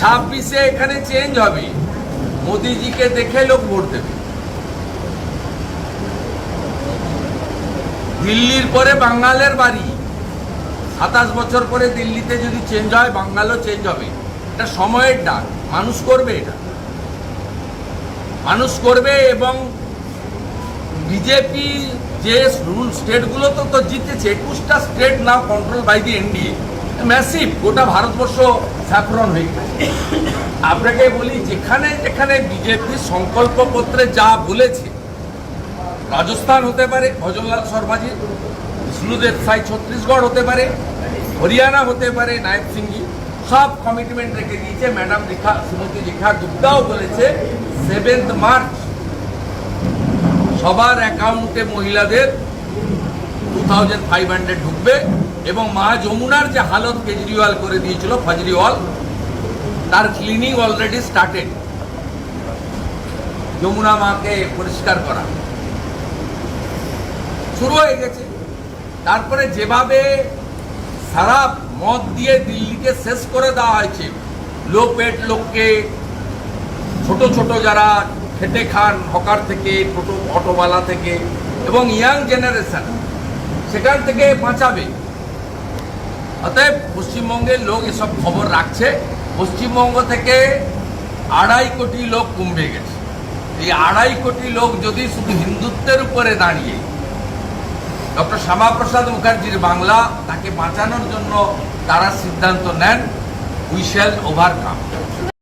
ছাব্বিশে এখানে চেঞ্জ হবে। মোদিজিকে দেখে লোক ভোট দেবে। দিল্লির পরে বাঙ্গালের বাড়ি। সাতাশ বছর পরে দিল্লিতে যদি চেঞ্জ হয় বাঙ্গালও চেঞ্জ হবে। এটা সময়ের ডাক। মানুষ করবে এটা। মানুষ করবে এবং বিজেপি যে রুল স্টেটগুলো তো তো জিতেছে, একুশটা state now control by the NDA massive গোটা ভারতবর্ষ স্যাফরন হয়ে গেছে। আপনাকে বলি, যেখানে যেখানে বিজেপি সংকল্পপত্রে যা বলেছে, রাজস্থান হতে পারে, ভজনলাল শর্মাজি বিষ্ণুদেব সাই ছত্তিশগড় হতে পারে, হরিয়ানা হতে পারে নায়ব সিংজি, সব কমিটমেন্ট রেখে দিয়েছে ম্যাডাম রেখা, শ্রীমতী রেখা গুপ্তাও বলেছে সেভেন্থ মার্চ সবার অ্যাকাউন্টে মহিলাদের টু থাউজেন্ড ফাইভ হান্ড্রেড ঢুকবে। এবং মা যমুনার যে হালত কেজরিওয়াল করে দিয়েছিল, ফজরিওয়াল, তার ক্লিনিং অলরেডি স্টার্টেড যমুনা মাকে পরিষ্কার করা। শুরু হয়ে গেছে। তারপরে যেভাবে সারা মদ দিয়ে দিল্লিকে শেষ করে দেওয়া হয়েছে, লো পেট লোককে, ছোট ছোট যারা খেটে খান হকার থেকে, ছোট অটোওয়ালা থেকে, এবং ইয়াং জেনারেশন সেখান থেকে বাঁচাবে। অতএব পশ্চিমবঙ্গের লোক এসব খবর রাখছে। পশ্চিমবঙ্গ থেকে আড়াই কোটি লোক কুম্ভে গেছে। এই আড়াই কোটি লোক যদি শুধু হিন্দুত্বের উপরে দাঁড়িয়ে ডক্টর শ্যামাপ্রসাদ মুখার্জির বাংলা তাকে বাঁচানোর জন্য তারা সিদ্ধান্ত নেন, উই শ্যাল ওভারকাম।